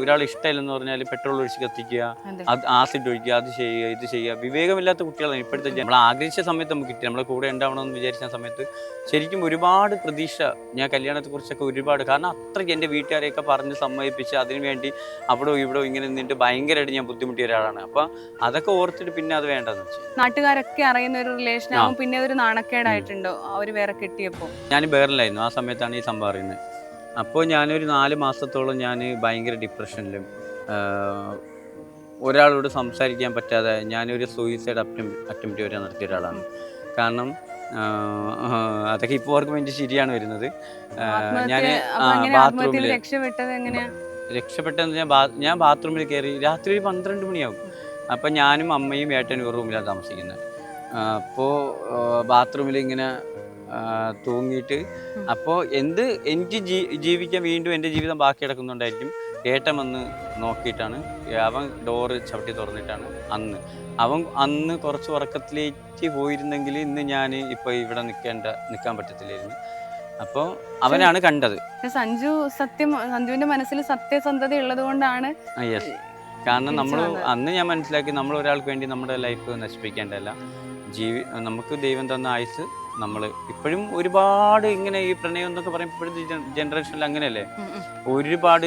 ഒരാൾ ഇഷ്ടമില്ലെന്ന് പറഞ്ഞാൽ പെട്രോൾ ഒഴിച്ച് കത്തിക്കുക അത്. ആസിഡ് ഒഴിക്കുക അത് ചെയ്യുക ഇത് ചെയ്യുക. വിവേകമില്ലാത്ത കുട്ടികളാണ് ഇപ്പോഴത്തെ നമ്മൾ ആഗ്രഹിച്ച സമയത്ത് നമുക്ക് കിട്ടി. നമ്മളെ കൂടെ ഉണ്ടാവണമെന്ന് വിചാരിച്ച സമയത്ത് ശരിക്കും ഒരുപാട് പ്രതീക്ഷ ഞാൻ കല്യാണത്തെക്കുറിച്ചൊക്കെ ഒരുപാട്. കാരണം അത്രയ്ക്ക് എന്റെ വീട്ടുകാരെയൊക്കെ പറഞ്ഞ് സമ്മതിപ്പിച്ച് അതിനുവേണ്ടി അവിടെ ഇവിടെ ഇങ്ങനെ നിന്നിട്ട് ഭയങ്കരമായിട്ട് ഞാൻ ബുദ്ധിമുട്ടിയ ഒരാളാണ്. അപ്പോൾ അതൊക്കെ ഓർത്തിട്ട് പിന്നെ അത് വേണ്ടെന്ന് വെച്ചു. നാട്ടുകാരൊക്കെ അറിയുന്ന ഒരു റിലേഷൻ ആവും പിന്നെ ഒരു നാണക്കേടായിട്ടുണ്ടോ? അവർ വേറെ കിട്ടിയപ്പോൾ ഞാൻ ബേറിലായിരുന്നു ആ സമയത്താണ് ഈ സംഭവം അറിയുന്നത്. അപ്പോൾ ഞാനൊരു നാല് മാസത്തോളം ഞാൻ ഭയങ്കര ഡിപ്രഷനിലും ഒരാളോട് സംസാരിക്കാൻ പറ്റാതെ ഞാനൊരു സൂയിസൈഡ് അറ്റംപ്റ്റ് അറ്റംപ്റ്റ് വരെ നടത്തിയ ഒരാളാണ്. കാരണം അതൊക്കെ ഇപ്പോൾ ഓർക്കുമ്പോൾ എനിക്ക് ശരിയാണ് വരുന്നത്. ഞാൻ ബാത്റൂമിൽ രക്ഷപ്പെട്ടെന്ന് ഞാൻ ഞാൻ ബാത്റൂമിൽ കയറി രാത്രി ഒരു പന്ത്രണ്ട് മണിയാകും അപ്പം ഞാനും അമ്മയും ഏട്ടനും ഒരു റൂമിലാണ് താമസിക്കുന്നത്. അപ്പോൾ ബാത്റൂമിൽ ഇങ്ങനെ തൂങ്ങിയിട്ട്. അപ്പോൾ എന്ത് എനിക്ക് ജീ ജീവിക്കാൻ വീണ്ടും എന്റെ ജീവിതം ബാക്കി കിടക്കുന്നുണ്ടായിരിക്കും. ഏട്ടൻ വന്ന് നോക്കിയിട്ടാണ്. അവൻ ഡോറ് ചവിട്ടി തുറന്നിട്ടാണ് അന്ന്. അവൻ അന്ന് കുറച്ച് ഉറക്കത്തിലേക്ക് പോയിരുന്നെങ്കിൽ ഇന്ന് ഞാൻ ഇപ്പോൾ ഇവിടെ നിൽക്കേണ്ട നിൽക്കാൻ പറ്റത്തില്ലായിരുന്നു. അപ്പോൾ അവനാണ് കണ്ടത്. സഞ്ജു സത്യം സഞ്ജുവിന്റെ മനസ്സിൽ സത്യസന്ധത ഉള്ളത് കൊണ്ടാണ് കാരണം നമ്മൾ അന്ന് ഞാൻ മനസ്സിലാക്കി നമ്മൾ ഒരാൾക്ക് വേണ്ടി നമ്മുടെ ലൈഫ് നശിപ്പിക്കേണ്ടതല്ല. ജീവി നമുക്ക് ദൈവം തന്ന ആയുസ് നമ്മൾ ഇപ്പോഴും ഒരുപാട് ഇങ്ങനെ ഈ പ്രണയം എന്നൊക്കെ പറയുമ്പോൾ ഇപ്പോഴത്തെ ജനറേഷനിൽ അങ്ങനെയല്ലേ. ഒരുപാട്